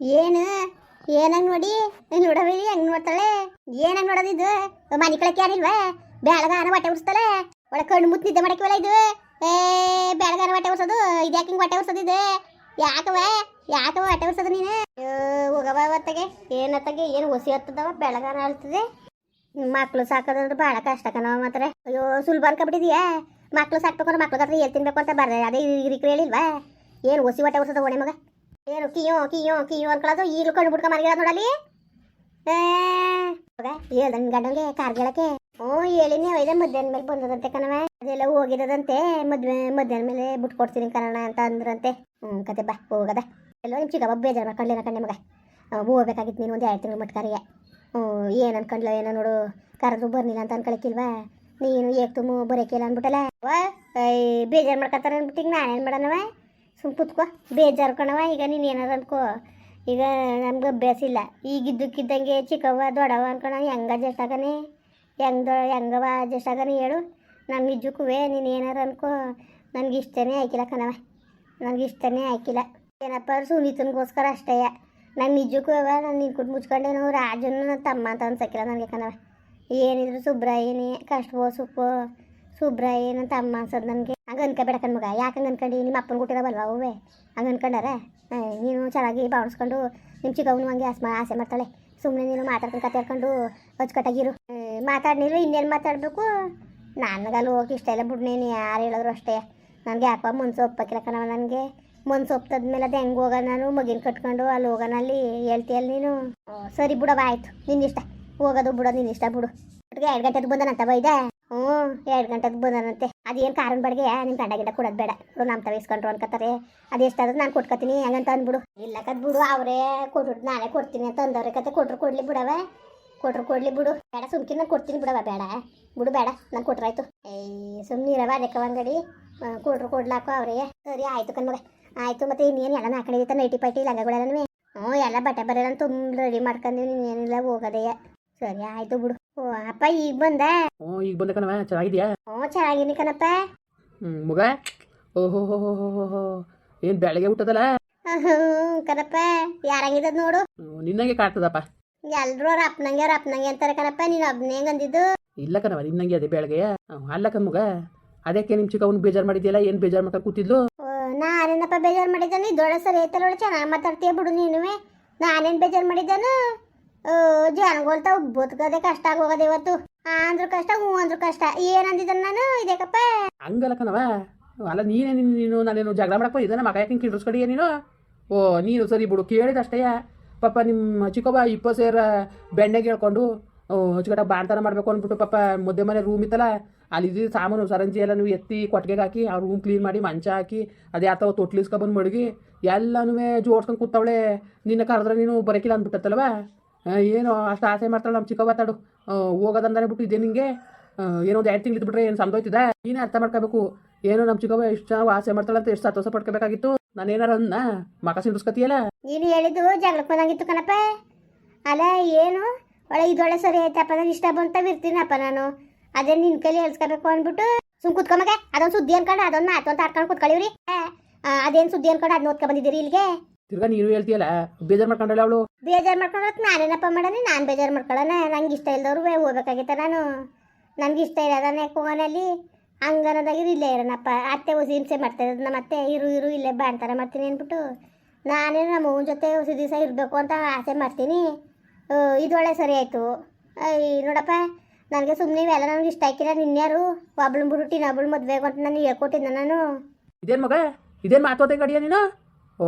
ಏನು? ಏನಂಗ್ ನೋಡಿ? ನೋಡಬೇಡಿ ಹೆಂಗ್ ನೋಡ್ತಾಳೆ? ಏನಂಗ್ ನೋಡೋದಿದು ಮನೆ ಕಳಕ್ಕೆ ಯಾರಿಲ್ವಾ ಬೆಳಗಾನ ಹೊಟ್ಟೆ ಉರ್ಸ್ತಾಳೆ ಒಳ್ಳೆ ಕಣ್ಣು ಮುತ್ತು ನಿದ್ದೆ ಮಾಡಕ್ಕಿವಲ್ಲ ಇದು? ಏ ಬೆಳಗಾನ ಹೊಟ್ಟೆ ಉರ್ಸೋದು ಇದು ಯಾಕೆ ಹಿಂಗೆ ಹೊಟ್ಟೆ ಉರ್ಸೋದು ಇದು? ಯಾಕವ ಯಾಕವ ಹೊಟ್ಟೆ ಉರ್ಸೋದು ನೀನು? ಹೋಗವ ಅವತ್ತಗೆ. ಏನತ್ತಗೆ ಏನು ಹೊಸಿ ಹತ್ತದವ? ಬೆಳಗಾನ ಅಳ್ತದೆ. ಮಕ್ಳು ಸಾಕೋದಂದ್ರೆ ಭಾಳ ಕಷ್ಟ ಕಣವ ಮಾತ್ರ. ಅಯ್ಯೋ ಸುಲಭ ಅನ್ಕೊಬಿಟ್ಟಿದ್ಯಾ ಮಕ್ಳು ಸಾಕ್ಬೇಕು ಮಕ್ಳು ಹತ್ರ ಏನ್ ತಿನ್ಬೇಕು ಅಂತ ಬರ್ದೆ. ಅದೇ ಇರಿಕ್ರು ಹೇಳಿಲ್ವಾ? ಏನು ಹೊಸಿ ಹೊಟ್ಟೆ ಉರ್ಸೋದು ಓಣೆ ಮಗ? ಏನು, ಕಿಯೋ ಕಿಯೋ ಕಿಯೋ ಅನ್ಕೊಳ್ಳೋದು? ಈಗಲೂ ಕಣ್ಣು ಬಿಡ್ಕ ಮನೆಗೆ ನೋಡಲಿ ಹೇಳ್ದಂಗೆ ಗಂಡಂಗೆ ಕಾರ್ಗೆಳಕ್ಕೆ ಹ್ಞೂ ಹೇಳಿನಿ ಅವೈದೆ ಮಧ್ಯಾಹ್ನ ಮೇಲೆ ಬಂದದಂತೆ ಕಣವ ಅದೆಲ್ಲ ಹೋಗಿರೋದಂತೆ ಮದ್ವೆ, ಮಧ್ಯಾಹ್ನ ಮೇಲೆ ಬಿಟ್ಟು ಕೊಡ್ತೀನಿ ಅಂತ ಅಂದ್ರಂತೆ. ಹ್ಞೂ, ಕತೆ ಬಾ, ಹೋಗದ. ಎಲ್ಲೋ ನಿಮ್ಮ ಚಿಕ್ಕಪ್ಪ ಬೇಜಾರು ಮಾಡ್ಕೊಳ್ಳಿ ಕಣ್ಣೆ ಮಗ. ಹೋಗ್ಬೇಕಾಗಿತ್ತು ನೀನು ಒಂದು ಎರಡು ತಿಂಗಳು ಮಟ್ಕಾರಿಗೆ. ಹ್ಞೂ, ಏನು ಅನ್ಕೊಂಡ್ಲ ಏನೋ ನೋಡು, ಕರೆದ್ರು ಬರ್ಲಿಲ್ಲ ಅಂತ ಅನ್ಕೊಳಕ್ಕಿಲ್ವಾ ನೀನು ಏಕ್ ತುಂಬ ಬರೋಕಿಲ್ಲ ಅಂದ್ಬಿಟ್ಟಲ್ಲ. ಅವ ಬೇಜಾರು ಮಾಡ್ಕೊತಾರೆ ಅಂದ್ಬಿಟ್ಟು ಈಗ ನಾನೇನು ಮಾಡೋಣವ ಸುಮ್ ಕುತ್ಕೋ. ಬೇಜಾರು ಕಣವ ಈಗ ನೀನು ಏನಾರು ಅನ್ಕೋ. ಈಗ ನಮ್ಗೆ ಅಭ್ಯಾಸ ಇಲ್ಲ. ಈಗಿದ್ದಕ್ಕಿದ್ದಂಗೆ ಚಿಕ್ಕವ್ವ ದೊಡ್ಡವ ಅನ್ಕೊಳ ಹೆಂಗ ಅಡ್ಜಸ್ಟ್ ಆಗನೆ? ಹೆಂಗ್ ದೊ ಹೆಂಗವ ಅಡ್ಜಸ್ಟ್ ಹೇಳು. ನಮ್ಮ ನಿಜಕ್ಕೂ ನೀನು ಏನಾರು ಅನ್ಕೋ. ನನಗೆ ಇಷ್ಟನೇ ಆಯ್ಕಿಲ್ಲ ಕಣವ ನನಗೆ ಇಷ್ಟನೇ ಆಯ್ಕಿಲ್ಲ. ಏನಪ್ಪ ಸುನೀತನಿಗೋಸ್ಕರ ಅಷ್ಟೇ. ನನ್ನ ನಿಜಕ್ಕೂ ಅವ ನಾನು ನಿನ್ಕೊಟ್ಟು ಮುಚ್ಕೊಂಡೇನು ರಾಜನ ನನ್ನ ತಮ್ಮ ಅಂತ ಅನ್ಸಕ್ಕಿಲ್ಲ ನನಗೆ ಕಣವ ಏನಿದ್ರು ಸುಬ್ರಾಯಿನಿ ಕಷ್ಟವೋ ಸುಖವೋ ಸುಬ್ರಾಯ ಏನಂತ ಅಮ್ಮ ಅನ್ಸೋದು ನನಗೆ. ಹಂಗೆ ಅನ್ಕೋಬೇಡ ಮಗ. ಯಾಕೆ ಹಂಗೆ ಅನ್ಕೊಂಡು? ನಿಮ್ಮ ಅಪ್ಪನ ಕೊಟ್ಟಿರವಲ್ವ ಅವೇ ಹಂಗೆ ಅನ್ಕೊಂಡಾರೆ? ನೀನು ಚೆನ್ನಾಗಿ ಬಾವಣಿಸ್ಕೊಂಡು ನಿಮ್ಮ ಚಿಕ್ಕವನು ಹಂಗೆ ಆಸೆ ಆಸೆ ಮಾಡ್ತಾಳೆ. ಸುಮ್ಮನೆ ನೀನು ಮಾತಾಡ್ಕೊಂಡು ಕತೆ ಹೇಳ್ಕೊಂಡು ಅಚ್ಚುಕಟ್ಟಾಗಿರು. ಮಾತಾಡ್ನಿರು, ಇನ್ನೇನು ಮಾತಾಡಬೇಕು? ನನಗಲ್ಲಿ ಹೋಗಿ ಇಷ್ಟ ಇಲ್ಲ ಬಿಡ್ನೇನು ಯಾರು ಹೇಳಿದ್ರು ಅಷ್ಟೇ. ನನಗೆ ಯಾಕೋ ಮನ್ಸು ಒಪ್ಪಕ್ಕಿಲ್ಲ ಕಣವ ನನಗೆ. ಮನ್ಸು ಒಪ್ತದ್ಮೇಲೆ ಅದು ಹೆಂಗೆ ಹೋಗೋಣ ನಾನು? ಮಗಿನ ಕಟ್ಕೊಂಡು ಅಲ್ಲಿ ಹೋಗೋಣ ಅಲ್ಲಿ ಹೇಳ್ತೀಯಲ್ಲ ನೀನು ಸರಿ ಬಿಡವ ಆಯ್ತು. ನಿನ್ನಿಷ್ಟ. ಹೋಗೋದು ಬಿಡೋದು ನಿನ್ನಿಷ್ಟ ಬಿಡು. ಒಟ್ಟಿಗೆ ಎರಡು ಗಂಟೆದು ಬಂದನಂತ ಬೈದೆ ಹ್ಞೂ, ಎರಡು ಗಂಟೆಗೆ ಬಂದನಂತೆ. ಅದೇನು ಕಾರಣ ಬಾಡಿಗೆ? ನಿಮ್ಮ ಗಂಡ ಗಿಡ ಕೊಡೋದು ಬೇಡ. ಬಿಡು ನಮ್ಮ ತವ ಇಸ್ಕೊಂಡ್ರು ಅನ್ಕೋತಾರೆ ಅದು ನಾನು ಕೊಟ್ಕೋತೀನಿ ಹಂಗಂತ ಅಂದ್ಬಿಡು. ಇಲ್ಲ ಕದ್ ಬಿಡು, ಅವರೇ ಕೊಟ್ಬಿಟ್ಟು ನಾನೇ ಕೊಡ್ತೀನಿ ಅಂತ ಅಂದವ್ರೆ ಕತೆ. ಕೊಟ್ರು ಕೊಡ್ಲಿ ಬಿಡವ. ಕೊಟ್ರು ಕೊಡ್ಲಿ ಬಿಡು. ಬೇಡ ಸುಮ್ಕಿ ನಾನು ಕೊಡ್ತೀನಿ ಬಿಡವ, ಬೇಡ. ಬಿಡು, ಬೇಡ ನಾನು ಕೊಟ್ರಾಯ್ತು ಏಯ್ ಸುಮ್ಮನಿರವ ಅದಕ್ಕೆ ಒಂದಡಿ ಕೊಟ್ರು ಕೊಡ್ಲಾಕೋ ಅವ್ರಿಗೆ ಸರಿ, ಆಯ್ತು ಕಣ್ಮಗ ಆಯ್ತು, ಮತ್ತೆ ಇನ್ನೇನು ಎಲ್ಲ ನಾಲ್ಕನೇ ನೈಟಿ ಪೈಟಿ ಲಂಗಗಳೆಲ್ಲನೂ ಹ್ಞೂ, ಎಲ್ಲ ಬಟ್ಟೆ ಬರೆಲ್ಲ ತುಂಬ ರೆಡಿ ಮಾಡ್ಕೊಂಡೀವಿ ನೀನೇನಿಲ್ಲ ಹೋಗೋದೆಯ ಸರಿ, ಆಯ್ತು ಬಿಡು. ಓ ಅಪ್ಪ ಈಗ ಬಂದ? ಓ ಈಗ ಬಂದ ಕಣವ ಚೆನ್ನಾಗಿದ್ಯಾ ಹ್ಞೂ ಚೆನ್ನಾಗಿನಿ ಕಣಪ್ಪ. ಹ್ಞೂ ಮಗ. ಓಹೋ ಹೋ ಹೋ ಹೋ ಹೋ ಏನು ಬೆಳಗ್ಗೆ ಊಟದಲ್ಲ ಹ್ಞೂ ಕಣಪ್ಪ ಯಾರಂಗಿದ್ದದ್ ನೋಡು. ನಿನ್ನಂಗೆ ಕಾಣ್ತದಪ್ಪ. ಎಲ್ರು ಅವ್ರ ಅಪ್ಪನಂಗೆ ಅವ್ರ ಅಪ್ಪನಂಗೆ ಅಂತಾರೆ ಕಣಪ್ಪ. ನೀನು ಒಬ್ಬನೇ ಅಂದಿದ್ದು ಇಲ್ಲ ಕಣವ ನಿನ್ನಂಗೆ ಅದೇ ಬೆಳಗ್ಗೆ ಅಲ್ಲ ಕಣ್ ಮಗ. ಅದಕ್ಕೆ ನಿಮ್ ಚಿಕ್ಕ ಅವ್ನು ಬೇಜಾರು ಮಾಡಿದ್ಯಲ್ಲ ಏನು ಬೇಜಾರು ಮಾಡ್ಕೊಂಡು ಕೂತಿದ್ಲು? ನಾ ನಾನೇನಪ್ಪ ಬೇಜಾರು ಮಾಡಿದ್ದಾನೆ? ದೊಡ್ಡ ಸರಿ ಐತಲ್ಲ ಚೆನ್ನಾಗಿ ಮಾತಾಡ್ತೀಯ ಬಿಡು ನೀನುವೆ. ನಾನೇನು ಬೇಜಾರು ಮಾಡಿದ್ದಾನು? ಜನಗಳ್ತ ಬದುಕದೆ ಕಷ್ಟ ಆಗೋಗದೆ ಇವತ್ತು. ಅಂದ್ರು ಕಷ್ಟ ಹ್ಞೂ ಅಂದ್ರು ಕಷ್ಟ. ಏನಂದಿದ್ದಾನೆ ನಾನು? ಇದಕ್ಕಪ್ಪ ಹಂಗಲ್ಲ ಕಣವ ಅಲ್ಲ, ನೀನೇ ನೀನು ನೀನು, ನಾನೇನು ಜಗಳ ಮಾಡಕ್ಕೆ ಇದನ್ನ ಮಗ ಯಾಕೆ ಕಿಂಡ್ರಿಸ್ಕೊಡಿಯ ನೀನು? ಓ, ನೀನು ಸರಿ ಬಿಡು, ಕೇಳಿದಷ್ಟೇ. ಪಾಪ ನಿಮ್ಮ ಚಿಕ್ಕವ್ವ ಇಪ್ಪತ್ತು ಸೇರ ಬೆಣ್ಣೆಗೆ ಹೇಳ್ಕೊಂಡು ಅಚ್ಚುಕಟ್ಟ ಬಾಣ್ತನ ಮಾಡಬೇಕು ಅಂದ್ಬಿಟ್ಟು ಪಾಪ ಮುದ್ದೆ ಮನೆ ರೂಮ್ ಇತ್ತಲ್ಲ, ಅಲ್ಲಿ ಇದ್ದಿದ್ದು ಸಾಮಾನು, ಸರಂಜಿ ಎಲ್ಲ ನೀವು ಎತ್ತಿ ಕೊಟ್ಟಿಗೆಗೆ ಹಾಕಿ, ಆ ರೂಮ್ ಕ್ಲೀನ್ ಮಾಡಿ ಮಂಚ ಹಾಕಿ, ಅದು ಯಾತವ ತೊಟ್ಲಿಸ್ಕೊಬಂದು ಮಡಗಿ ಎಲ್ಲನೂ ಜೋಡ್ಸ್ಕೊಂಡು ಕೂತವಳೆ. ನಿನ್ನ ಕರೆದ್ರೆ ನೀನು ಬರೋಕಿಲ್ಲ ಅಂದ್ಬಿಟ್ಟತ್ತಲ್ವ? ಏನು ಅಷ್ಟು ಆಸೆ ಮಾಡ್ತಾಳೆ ನಮ್ಮ ಚಿಕ್ಕವ್ವ ತಾಡು. ಹೋಗೋದಂದಾನೆ ಬಿಟ್ಟು ಇದೇ ನಿಂಗೆ. ಏನೋ ಒಂದು ಎರಡು ತಿಂಗಳು ಇದ್ಬಿಟ್ರೆ ಏನು ಸಂದೋಯ್ತಿದೆ ನೀನೇ ಅರ್ಥ ಮಾಡ್ಕೋಬೇಕು. ಏನೋ ನಮ್ಮ ಚಿಕ್ಕವ ಎಷ್ಟು ಚೆನ್ನಾಗಿ ಆಸೆ ಮಾಡ್ತಾಳೆ ಅಂತ ಎಷ್ಟು ಸಂತೋಷ ಪಡ್ಕೋಬೇಕಾಗಿತ್ತು. ನಾನು ಏನಾರ ಅನ್ನ ಮಕ ಸಿಂಡಿಸ್ಕತಿಯಲ್ಲ ನೀನು ಹೇಳಿದ್ದು ಜಗಳಕ್ಕೆ ಬಂದಂಗಿತ್ತು ಕಣಪ್ಪ. ಅಲ್ಲ, ಏನು? ಒಳ್ಳೆ ಇದೊಳ್ಳೆ ಸರಿ ಆಯ್ತಪ್ಪ ನಾನು ಇಷ್ಟ ಬಂತ ಇರ್ತೀನಪ್ಪ ನಾನು. ಅದೇ ನಿನ್ ಕೈಲಿ ಹೇಳ್ಸ್ಕೋಬೇಕು ಅಂದ್ಬಿಟ್ಟು ಸುಮ್ ಕುತ್ಕೊಂಬಗೆ ಅದೊಂದು ಸುದ್ದಿ ಅನ್ಕೊಂಡು ಅದೊಂದು ಮಾತು ಅಂತ ಆಡ್ಕೊಂಡು ಕುತ್ಕೊಳ್ಳಿವ್ರಿ. ಅದೇನು ಸುದ್ದಿ ಅನ್ಕೊಂಡು ಅದನ್ನ ಓದ್ಕೊ ಬಂದಿದ್ದೀರಿ ಇಲ್ಲಿಗೆ? ತಿರ್ಗಾ ನೀನು ಹೇಳ್ತೀಯಲ್ಲ ಬೇಜಾರ್ ಮಾಡ್ಕೊಂಡಲ್ಲ ಅವಳು? ಬೇಜಾರು ಮಾಡ್ಕೊಳಕ್ ನಾನೇನಪ್ಪ ಮಾಡನೆ ನಾನು ಬೇಜಾರು ಮಾಡ್ಕೊಳ್ಳೋಣ. ನಂಗೆ ಇಷ್ಟ ಇಲ್ದವ್ರು ಹೋಗ್ಬೇಕಾಗಿತ್ತ ನಾನು. ನನಗೆ ಇಷ್ಟ ಇಲ್ಲ ಅದನ್ನೇ ಕೋನಲ್ಲಿ ಹಂಗನದಾಗಿರು ಇಲ್ಲೇ ಇರೋಣಪ್ಪ ಅತ್ತೆ ಹೊಸ ಹಿಂಸೆ ಮಾಡ್ತಾ ಇರೋದು ನಮ್ಮ ಅತ್ತೆ ಇರು ಇರು ಇಲ್ಲೇ ಬಾಣ್ತಾರ ಮಾಡ್ತೀನಿ ಅಂದ್ಬಿಟ್ಟು ನಾನೇನು ನಮ್ಮ ಅವನ ಜೊತೆ ಹೊಸ ದಿವಸ ಇರಬೇಕು ಅಂತ ಆಸೆ ಮಾಡ್ತೀನಿ. ಇದೊಳ್ಳೆ ಇದು ಒಳ್ಳೆ ಸರಿ ಆಯಿತು. ನೋಡಪ್ಪ ನನಗೆ ಸುಮ್ಮನೆ ಇವೆಲ್ಲ ನನಗೆ ಇಷ್ಟ ಆಯ್ಕಿಲ್ಲ. ನಿನ್ಯಾರು ಒಬ್ಳು ಬಿಡುಟ್ಟಿ ನಬ್ಳು ಮದುವೆ ಅಂತ ನಾನು ಹೇಳ್ಕೊಟ್ಟಿದ್ದೆ ನಾನು. ಇದೇನು ಮಗ ಇದೇನು ಮಾತೋದೆ ಗಡಿಯ ನೀನು? ಓ,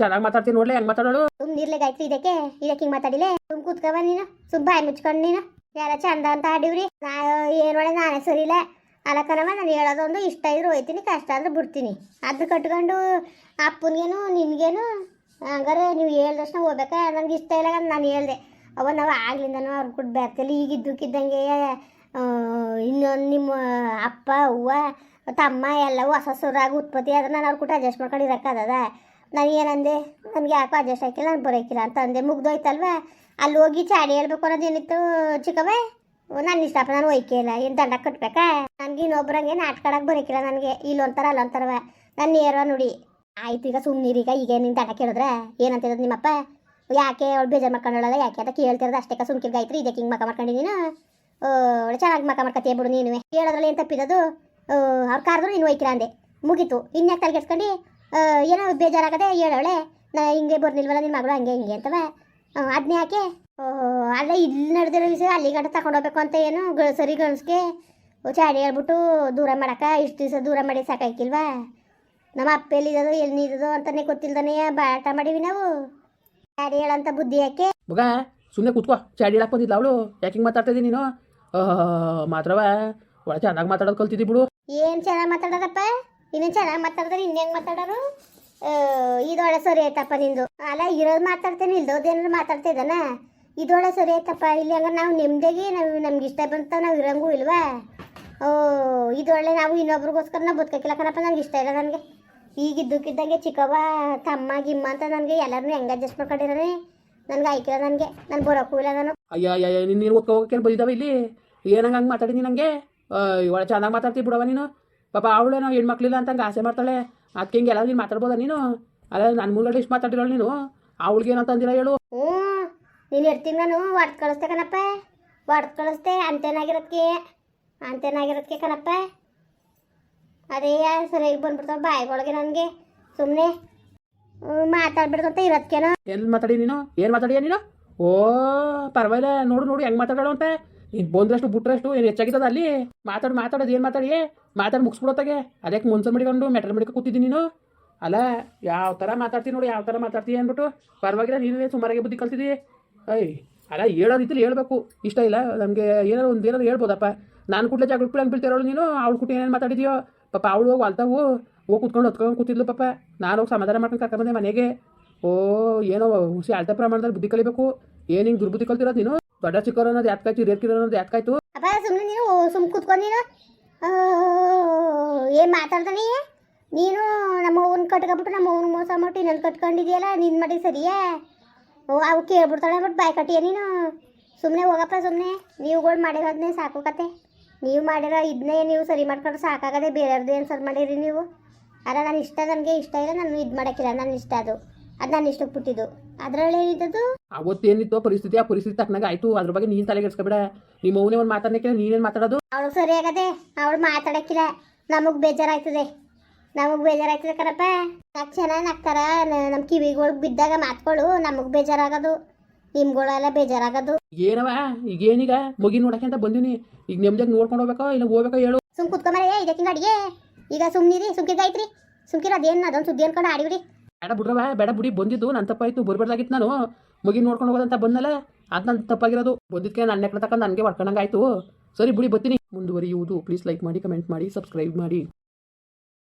ಚೆನ್ನಾಗಿ ಮಾತಾಡ್ತೀನಿ ನೋಡ್ಲೆ, ಹೆಂಗ್ ಮಾತಾಡೋಳು ಸುಮ್ಮನೆ ಇರ್ಲಿ ಗಾಯತ್ರಿ ಇದಕ್ಕೆ ಇದಕ್ಕೆ ಹಿಂಗ್ ಮಾತಾಡಿಲೆ? ಸುಮ್ ಕೂತ್ಕವ ನೀನು ಸುಮ್ ಬಾಯಿ ಮುಚ್ಕೊಂಡು ನೀನು. ಯಾರ ಚಂದ ಅಂತ ಆಡಿವ್ರಿ. ನಾ ಏನೊಳೆ ನಾನೇ ಸರಿಲೆ. ಅಲಕನವ, ನಾನು ಹೇಳೋದೊಂದು ಇಷ್ಟ ಇದ್ರೆ ಹೋಯ್ತೀನಿ, ಕಷ್ಟ ಆದ್ರೆ ಬಿಡ್ತೀನಿ. ಅದ್ರ ಕಟ್ಕೊಂಡು ಅಪ್ಪನಿಗೇನು, ನಿನಗೇನು, ಹಂಗಾರೆ ನೀವು ಹೇಳ್ದಷ್ಟು ಹೋಗ್ಬೇಕಾ? ನನಗೆ ಇಷ್ಟ ಇಲ್ಲ ನಾನು ಹೇಳ್ದೆ. ಅವ, ನಾವು ಆಗ್ಲಿಂದನೂ ಅವ್ರ ಕೊಟ್ಟು ಬೇರ್ತಲ್ಲಿ ಈಗ ಇದ್ದಕ್ಕಿದ್ದಂಗೆ ಇನ್ನೊಂದು ನಿಮ್ಮ ಅಪ್ಪ, ಅವ್ವ ತಮ್ಮ ಎಲ್ಲವೂ ಹೊಸ ಸುರಾಗಿ ಉತ್ಪತ್ತಿ ಆದ್ರೆ ನಾನು ಅವ್ರ ಕೂಡ ಅಡ್ಜಸ್ಟ್ ಮಾಡ್ಕೊಂಡು ಇರೋಕ್ಕಾಗದ ನಾನು ಏನಂದೆ? ನನಗೆ ಯಾಕೋ ಅಡ್ಜಸ್ಟ್ ಆಯ್ಕಿಲ್ಲ ನಾನು ಬರೋಕ್ಕಿಲ್ಲ ಅಂತ ಅಂದೆ. ಮುಗ್ದೋಯ್ತಲ್ವ? ಅಲ್ಲಿ ಹೋಗಿ ಚಾಡಿ ಹೇಳ್ಬೇಕು ಅನ್ನೋದೇನಿತ್ತು ಚಿಕ್ಕವೇ ನನ್ನ ಇಷ್ಟಪ್ಪ ನಾನು ಒಯ್ಕೆ ಇಲ್ಲ. ಏನು ದಂಡ ಕಟ್ಬೇಕಾ? ನನಗೆ ಇನ್ನೊಬ್ರಂಗೆ ನಾಟ್ಕಡಕ್ಕೆ ಬರೋಕ್ಕಿಲ್ಲ ನನಗೆ. ಇಲ್ಲೊಂಥರ ಅಲ್ಲೊಂಥರವ ನನ್ನ ನೇರ ನೋಡಿ. ಆಯ್ತು, ಈಗ ಸುಮ್ಮನಿರೀಗ ಈಗ ನಿನ್ ದಂಡ ಕೇಳಿದ್ರೆ. ಏನಂತಿರೋದು ನಿಮ್ಮಪ್ಪ? ಯಾಕೆ ಅವಳು ಬೇಜಾರು ಮಾಡ್ಕೊಂಡಳಲ್ಲ, ಯಾಕೆ ಅಂತ ಕೇಳ್ತಿರೋದು ಅಷ್ಟೇ ಸುಮ್ಕಿರ್ಗ ಆಯ್ತು ಇದಕ್ಕೆ ಹಿಂಗೆ ಮಕ ಮಾಡ್ಕೊಂಡಿದ್ದೀನಿ ಅವಳು ಚೆನ್ನಾಗಿ ಮಕ ಮಾಡ್ಕೊತೀಯ ಬಿಡು ನೀನು ಹೇಳೋದ್ರಲ್ಲಿ ಏನು ತಪ್ಪಿರೋದು? ಅವ್ರು ಕಾರ್ದ್ರು ನೀನು ಒಯ್ಕಿರ ಅಂದೆ. ಮುಗೀತು. ಇನ್ಯಾಕೆ ತಲೆಗೆಡ್ಸ್ಕೊಂಡು ಏನೋ ಬೇಜಾರಾಗದೆ ಹೇಳೋಳೆ ನಾ ಹಿಂಗೆ ಬರ್ನಿಲ್ವಲ್ಲ ನಿನ್ನ ಮಗಳು, ಹಂಗೆ ಹಿಂಗೆ ಅಂತವ. ಅದನ್ನೇ ಯಾಕೆ? ಅಲ್ಲ ಇಲ್ಲಿ ನಡೆದಿರೋ ವಿಷಯ ಅಲ್ಲಿ ಗಂಟ ತಗೊಂಡೋಗ್ಬೇಕು ಅಂತ ಏನು ಗ, ಸರಿ ಗಣಸ್ಗೆ ಚಾಡಿ ಹೇಳ್ಬಿಟ್ಟು ದೂರ ಮಾಡಕ್ಕ, ಇಷ್ಟು ದಿವಸ ದೂರ ಮಾಡಿ ಸಾಕಾಯ್ಕಿಲ್ವಾ? ನಮ್ಮ ಅಪ್ಪ ಎಲ್ಲಿರೋದು ಎಲ್ಲಿ ನಿರೋದು ಅಂತಾನೆ ಗೊತ್ತಿಲ್ದಾನೆ ಬಾಟ ಮಾಡಿವಿ ನಾವು. ಚಾಡಿ ಹೇಳಂತ ಬುದ್ಧಿ ಯಾಕೆ? ಮಗ ಸುಮ್ಮನೆ ಕೂತ್ಕೋ. ಚಾಡಿ ಹೇಳಕ್ಕೆ ಬಂದಿದ್ಲ ಅವಳು. ಯಾಕೆ ಹಿಂಗೆ ಮಾತಾಡ್ತಿದ್ದೀನಿ ನೀನು? ಮಾತ್ರವ. ಒಳ ಚೆನ್ನಾಗಿ ಮಾತಾಡೋದು ಕಲ್ತಿದ್ದಿ ಬಿಡು. ಏನು ಚೆನ್ನಾಗಿ ಮಾತಾಡೋದಪ್ಪ? ಇನ್ನು ಚೆನ್ನಾಗಿ ಮಾತಾಡಿದ್ರೆ ಇನ್ನೇನು ಮಾತಾಡೋರು? ಇದೊಳೆ ಸರಿ ಆಯ್ತಪ್ಪ ನಿಂದು. ಅಲ್ಲ, ಇರೋದು ಮಾತಾಡ್ತೇನೆ ಇಲ್ದೋದೇನಾದ್ರು ಮಾತಾಡ್ತಾ ಇದ್ದಾನ? ಇದೊಳೆ ಸರಿ ಆಯ್ತಪ್ಪ, ಇಲ್ಲಿ ಹಂಗ ನಾವು ನೆಮ್ಮದಿಯಾಗಿ ನಾವು ನಮ್ಗೆ ಇಷ್ಟ ಬಂತ ನಾವು ಇರಂಗೂ ಇಲ್ವಾ? ಓ, ಇದೊಳ್ಳೆ ನಾವು ಇನ್ನೊಬ್ರಿಗೋಸ್ಕರ ನಾವು ಬದುಕಕ್ಕಿಲ್ಲ ಕಣಪ್ಪ, ನನಗೆ ಇಷ್ಟ ಇಲ್ಲ ನನಗೆ. ಈಗ ಇದ್ದಕ್ಕಿದ್ದಂಗೆ ಚಿಕ್ಕವ್ವ, ತಮ್ಮ, ಗಿಮ್ಮ ಅಂತ ನನಗೆ ಎಲ್ಲರೂ ಹೆಂಗೆ ಅಡ್ಜಸ್ಟ್ ಮಾಡ್ಕೊಂಡಿರೋನೆ ನನಗೆ ಆಯ್ಕಿಲ್ಲ ನನಗೆ ನಾನು ಬರೋಕ್ಕೂ ಇಲ್ಲ ನಾನು. ಅಯ್ಯ ಅಯ್ಯ ನೀನು ಹೋಗಕ್ಕೆ ಬಂದಿದ್ದಾವೆ ಇಲ್ಲಿ? ಏನಂಗೆ ಹಂಗೆ ಮಾತಾಡಿದ್ದೀನಿ ನನಗೆ ಒಳ ಚೆನ್ನಾಗಿ ಮಾತಾಡ್ತೀವಿ ಬಿಡವ ನೀನು? ಪಾಪ ಅವಳು ನಾವು ಹೆಣ್ಮಕ್ಳಿಲ್ಲ ಅಂತ ಹಂಗೆ ಆಸೆ ಮಾಡ್ತಾಳೆ. ಅದಕ್ಕೆ ಹಿಂಗೆಲ್ಲ ನೀನು ಮಾತಾಡ್ಬೋದಾ ನೀನು? ಅಲ್ಲ ನನ್ನ ಮುಂದೆ ಇಷ್ಟು ಮಾತಾಡಿರೋಳು ನೀನು? ಅವಳಿಗೆ ಏನಂತ ಅಂದಿಲ್ಲ ಹೇಳು. ಹ್ಞೂ ನೀನು ಇರ್ತೀನಿ ನಾನು ಹೊಡ್ದು ಕಳಿಸ್ತೆ ಕಣಪ್ಪ. ಹೊಡ್ದು ಕಳಿಸ್ತೆ ಅಂತೇನಾಗಿರೋದಕ್ಕೆ ಅಂತೇನಾಗಿರೋದಕ್ಕೆ ಕಣಪ್ಪ. ಅದೇ ಸರಿಯಾಗಿ ಬಂದ್ಬಿಡ್ತಾವ ಬಾಯಿಗೊಳಗೆ ನನಗೆ. ಸುಮ್ಮನೆ ಮಾತಾಡ್ಬಿಡ್ತಂತ ಇರೋದಕ್ಕೇನೋ ಎಲ್ಲಿ ಮಾತಾಡಿ ನೀನು? ಏನು ಮಾತಾಡಿಯ ನೀನು? ಓ ಪರವಾಗಿಲ್ಲ. ನೋಡು ನೋಡು ಹೆಂಗೆ ಮಾತಾಡೋಣ ಅಂತ. ನೀನು ಬಂದ್ರಷ್ಟು ಬಿಟ್ರಷ್ಟು ಏನು ಹೆಚ್ಚಾಗಿದ್ದದ ಅಲ್ಲಿ? ಮಾತಾಡ್ ಮಾತಾಡೋದು ಏನು ಮಾತಾಡಿ? ಮಾತಾಡಿ ಮುಗಿಸ್ಬಿಡೋತ್ತಾಗೆ ಅದಕ್ಕೆ ಮುನ್ಸನ್ ಮಡಿಕೊಂಡು ಮೆಟ್ರಲ್ ಮಡಿಕ ಕೂತಿದ್ದೀನಿ ನೀನು? ಅಲ್ಲ, ಯಾವ ಥರ ಮಾತಾಡ್ತೀನಿ ನೋಡಿ, ಯಾವ ಥರ ಮಾತಾಡ್ತೀಯ ಅಂದ್ಬಿಟ್ಟು ಪರವಾಗಿಲ್ಲ, ನೀನು ಸುಮಾರಾಗಿ ಬುದ್ಧಿ ಕಲ್ತಿದ್ದಿ? ಐ, ಅಲ್ಲ ಹೇಳೋ ರೀತಿಲಿ ಹೇಳ್ಬೇಕು. ಇಷ್ಟ ಇಲ್ಲ, ನಮಗೆ ಏನಾರು ಒಂದು ಏನಾರು ಹೇಳ್ಬೋದಪ್ಪ. ನಾನು ಕೂಡಲೇ ಜಾಗಕ್ಕೆ ಬಿಡಂಗೆ ಬೀಳ್ತಿರೋಳು ನೀನು? ಅವಳು ಕೂಟ ಏನೇನು ಮಾತಾಡಿದ್ಯೋ? ಪಾಪ ಅವಳು ಹೋಗಿ ಅಲ್ತಾವು ಹೋಗಿ ಕುತ್ಕೊಂಡು ಹೊತ್ಕೊಂಡು ಕೂತಿದ್ಲು ಪಾಪ. ನಾನು ಹೋಗಿ ಸಮಾಧಾನ ಮಾಡ್ಕೊಂಡು ಕರ್ಕೊಂಬಂದೆ ಮನೆಗೆ. ಓ, ಏನೋ ಹುಸಿ ಅಳ್ತ ಪ್ರಮಾಣದಲ್ಲಿ ಬುದ್ಧಿ ಕಲಿಬೇಕು. ಏನು ಹಿಂಗೆ ದುರ್ಬುದ್ಧಿ ಕಲ್ತಿರೋದು ನೀನು? ದೊಡ್ಡ ಚಿಕ್ಕವರು ಅನ್ನೋದು ಯಾತ್ಕಾಯ್ತು ಹಿರಿಯರ್ಕಿರೋ ಅನ್ನೋದು ಸುಮ್ಮನೆ ನೀನು ಸುಮ್ ಕೂತ್ಕೊಂಡು ನೀನು. ಏನು ಮಾತಾಡ್ತಾನೆ ನೀನು ನಮ್ಮ ಅವ್ವನ ಕಟ್ಕೊಂಬಿಟ್ಟು ನಮ್ಮ ಅವ್ವನ ಮೋಸ ಮಾಡಿ ಇನ್ನೊಂದು ಕಟ್ಕೊಂಡಿದ್ಯಲ್ಲ ನಿನ್ನ ಮಾಡಿ ಸರಿಯೇ? ಓ, ಅವು ಕೇಳ್ಬಿಡ್ತಾಳೆ ಬಟ್ ಬಾಯ್ ಕಟ್ಟಿಯ ನೀನು. ಸುಮ್ಮನೆ ಹೋಗಪ್ಪ ಸುಮ್ಮನೆ ನೀವುಗಳು ಮಾಡಿರೋದನ್ನೇ ಸಾಕು ಕತೆ. ನೀವು ಮಾಡಿರೋ ಇದನ್ನೇ ನೀವು ಸರಿ ಮಾಡ್ಕೊಂಡು ಸಾಕಾಗದೆ ಬೇರೆಯವ್ರದ್ದು ಏನು ಸರಿ ಮಾಡಿರಿ ನೀವು? ಅಲ್ಲ, ನಾನು ಇಷ್ಟ ನನಗೆ ಇಷ್ಟ ಇಲ್ಲ, ನಾನು ಇದು ಮಾಡೋಕ್ಕಿಲ್ಲ ನನ್ನ ಇಷ್ಟ ಅದು. ಅದು ನಾನು ಇಷ್ಟಕ್ಕೆ ಬಿಟ್ಟಿದ್ದು ಅದರಲ್ಲಿ ಅವತ್ತು ಏನಿತ್ತು ಪರಿಸ್ಥಿತಿ ಆ ಪರಿಸ್ಥಿತಿ ತಕ್ಕನಾಗ ಆಯ್ತು. ಅದ್ರ ಬಗ್ಗೆ ನೀನು ತಲೆಗೆಡ್ಸ್ಕೊಬೇಡ ನಿಮ್ಮ ಅವನೇ ಒಂದು ಮಾತಾಡಕ್ಕೆ ನೀನೇನು ಮಾತಾಡೋದು? ಅವಳು ಆಗದೆ ಅವಳು ಮಾತಾಡಕ್ಕಿಲ್ಲ ನಮಗೆ ಬೇಜಾರಾಯ್ತದೆ. ನಮಗೆ ಬೇಜಾರಾಯ್ತದೆ ಕರಪ್ಪ ನಾಲ್ಕು ಚೆನ್ನಾಗಿ ನಗ್ತಾರ? ನಮ್ಮ ಕಿವಿಗಳು ಬಿದ್ದಾಗ ಮಾತ್ಗಳು ನಮಗೆ ಬೇಜಾರಾಗದು. ನಿಮ್ಗಳೆಲ್ಲ ಬೇಜಾರಾಗದು. ಏನವ ಈಗ ಏನೀಗ ಮುಗಿ ನೋಡಕ್ಕೆ ಅಂತ ಬಂದೀನಿ. ಈಗ ನೆಮ್ಮದಿಯಾಗಿ ನೋಡ್ಕೊಂಡು ಹೋಗ್ಬೇಕೋ ಇಲ್ಲ ಹೋಗ್ಬೇಕೋ ಹೇಳು. ಸುಮ್ ಕುತ್ಕೊಂಬರೇ ಇದಕ್ಕಿಂಗ ಅಡಿಗೆ. ಈಗ ಸುಮ್ನಿರಿ ಸುಮ್ಕಿರ್ಗಾಯ್ತ್ರಿ ಸುಮ್ಕಿರ ಅದೇನು ಅದೊಂದು ಸುದ್ದಿ ಅನ್ಕೊಂಡು ಆಡಿಬಿಡಿ ಬೇಡ ಬಿಡ್ರವ, ಬೇಡ ಬಿಡಿ, ಬಂದಿದ್ದು ನನ್ನ ತಪ್ಪಾಯ್ತು, ಬರ್ಬಾರ್ದಾಗಿತ್ತು ನಾನು. ಮುಗಿ ನೋಡ್ಕೊಂಡು ಹೋಗೋದಂತ ಬಂದಲ್ಲ ಅದು ನನ್ನ ತಪ್ಪಾಗಿರೋದು. ಬಂದಿದ್ದಕ್ಕೆ ನನ್ನ ತಕೊಂಡು ನನಗೆ ಹೊಡ್ಕೊಂಡಂಗೆ ಆಯಿತು ಸರಿ ಬಿಡಿ, ಬರ್ತೀನಿ. ಮುಂದುವರಿಯುವುದು. ಪ್ಲೀಸ್ ಲೈಕ್ ಮಾಡಿ ಕಮೆಂಟ್ ಮಾಡಿ ಸಬ್ಸ್ಕ್ರೈಬ್ ಮಾಡಿ.